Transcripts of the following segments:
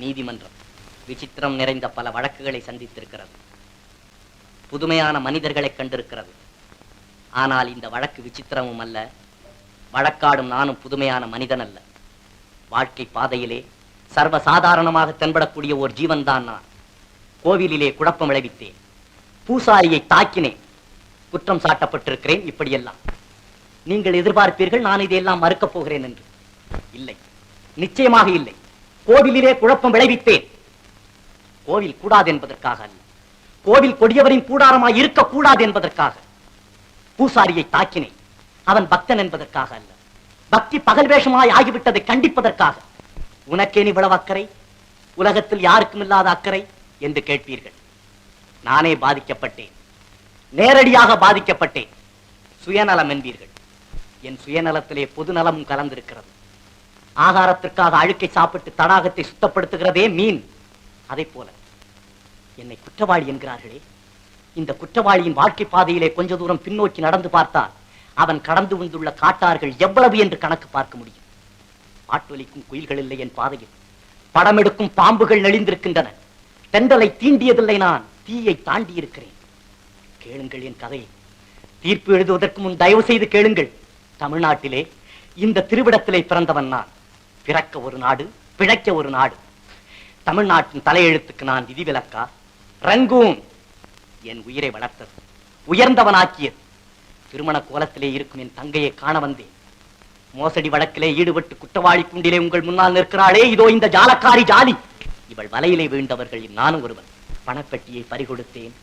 நீதிமன்றம் விசித்திரம் நிறைந்த பல வழக்குகளை சந்தித்திருக்கிறது. புதுமையான மனிதர்களை கண்டிருக்கிறது. ஆனால் இந்த வழக்கு விசித்திரமும் அல்ல. வழக்காடும் நானும் புதுமையான மனிதன் அல்ல. வாழ்க்கை பாதையிலே சர்வ சாதாரணமாக தென்படக்கூடிய ஒரு ஜீவன்தான் நான். கோவிலிலே குழப்பம் விளைவித்தேன். பூசாரியை தாக்கினேன். குற்றம் சாட்டப்பட்டிருக்கிறேன் இப்படியெல்லாம். நீங்கள் எதிர்பார்ப்பீர்கள் நான் இதையெல்லாம் மறுக்கப் போகிறேன் என்று. இல்லை. நிச்சயமாக இல்லை. கோவிலிலே குழப்பம் விளைவித்தேன். கோவில் கூடாது என்பதற்காக அல்ல. கோவில் கொடியவரின் கூடாரமாய் இருக்கக்கூடாது என்பதற்காக. பூசாரியை தாக்கினேன். அவன் பக்தன் என்பதற்காக அல்ல. பக்தி பகல் வேஷமாய் ஆகிவிட்டதை கண்டிப்பதற்காக. உனக்கேன் இவ்வளவு அக்கறை? உலகத்தில் யாருக்கும் இல்லாத அக்கறை என்று கேட்பீர்கள். நானே பாதிக்கப்பட்டேன். நேரடியாக பாதிக்கப்பட்டேன். சுயநலம் என்பீர்கள். என் சுயநலத்திலே பொதுநலமும் கலந்திருக்கிறது. ஆகாரத்திற்காக அழுக்கை சாப்பிட்டு தடாகத்தை சுத்தப்படுத்துகிறதே மீன். அதை போல என்னை குற்றவாளி என்கிறார்களே இந்த குற்றவாளியின் வாழ்க்கை பாதையிலே கொஞ்ச தூரம் பின்னோக்கி நடந்து பார்த்தால் அவன் கடந்து வந்துள்ள காட்டார்கள் எவ்வளவு என்று கணக்கு பார்க்க முடியும். ஆட்டொலிக்கும் குயில்கள் இல்லை என் பாதையில். படமெடுக்கும் பாம்புகள் நெளிந்திருக்கின்றன. தென்றலை தீண்டியதில்லை நான் தீயை தாண்டி இருக்கிறேன் கேளுங்கள் என் கதையை. தீர்ப்பு எழுதுவதற்கு முன் தயவு செய்து கேளுங்கள். தமிழ்நாட்டிலே இந்த திருவிடத்திலே பிறந்தவன் நான். பிறக்க ஒரு நாடு பிழைக்க ஒரு நாடு. தமிழ்நாட்டின் தலையெழுத்துக்கு நான் விதிவிலக்கா ரங்கூன் என் உயிரை வளர்த்தது. உயர்ந்தவனாக்கியது திருமண கோலத்திலே இருக்கும் என் தங்கையை காண வந்தேன். மோசடி வழக்கிலே ஈடுபட்டு குற்றவாளி குண்டிலே உங்கள் முன்னால் நிற்கிறாளே இதோ இந்த ஜாலக்காரி ஜாலி. இவள் வலையிலே வீழ்ந்தவர்கள் நானும் ஒருவன். பணப்பெட்டியை பறிகொடுத்தேன்.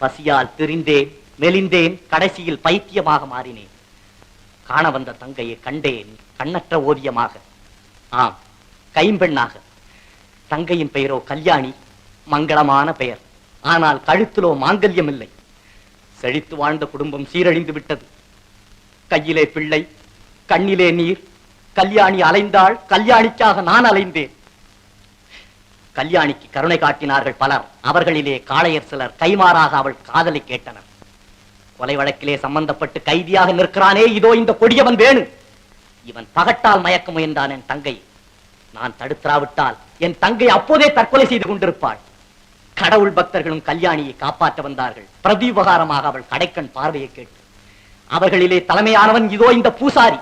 பசியால் திரிந்தேன் மெலிந்தேன் கடைசியில் பைத்தியமாக மாறினேன். காண வந்த தங்கையை கண்டேன் கண்ணற்ற ஓவியமாக. ஆம். கைம்பெண்ணாக. தங்கையின் பெயரோ கல்யாணி மங்களமான பெயர். ஆனால் கழுத்திலோ மாங்கல்யம் இல்லை செழித்து வாழ்ந்த குடும்பம் சீரழிந்து விட்டது. கையிலே பிள்ளை கண்ணிலே நீர் கல்யாணி அலைந்தாள் கல்யாணிக்காக நான் அலைந்தேன். கல்யாணிக்கு கருணை காட்டினார்கள் பலர். அவர்களிலே காளையர் சிலர் கைமாறாக அவள் காதலை கேட்டனர். கொலை வழக்கிலே சம்பந்தப்பட்டு கைதியாக நிற்கிறானே இதோ இந்த கொடியவன் வேணும் இவன் பகட்டால் மயக்க முயன்றான் என் தங்கை. நான் தடுத்திராவிட்டால் என் தங்கை அப்போதே தற்கொலை செய்து கொண்டிருப்பாள். கடவுள் பக்தர்களும் கல்யாணியை காப்பாற்ற வந்தார்கள். பிரதிபகாரமாக அவள் கடைக்கண் பார்வையை கேட்டு. அவர்களிலே தலைமையானவன் இதோ இந்த பூசாரி.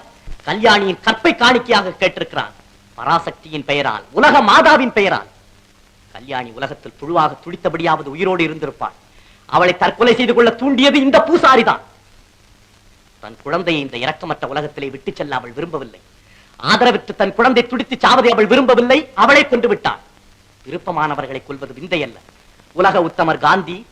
கல்யாணியின் கற்பை காணிக்கையாக கேட்டிருக்கிறான். பராசக்தியின் பெயரால் உலக மாதாவின் பெயரால். கல்யாணி உலகத்தில் புழுவாக துடித்தபடியாவது உயிரோடு இருந்திருப்பாள். அவளை தற்கொலை செய்து கொள்ள தூண்டியது இந்த பூசாரிதான். தன் குழந்தையை இந்த இரக்கமற்ற உலகத்திலே விட்டு செல்ல அவள் விரும்பவில்லை. ஆதரவிட்டு தன் குழந்தை துடித்து சாவதை அவள் விரும்பவில்லை அவளை கொண்டு விட்டாள். விருப்பமானவர்களை கொல்வது விந்தையல்ல. உலக உத்தமர் காந்தி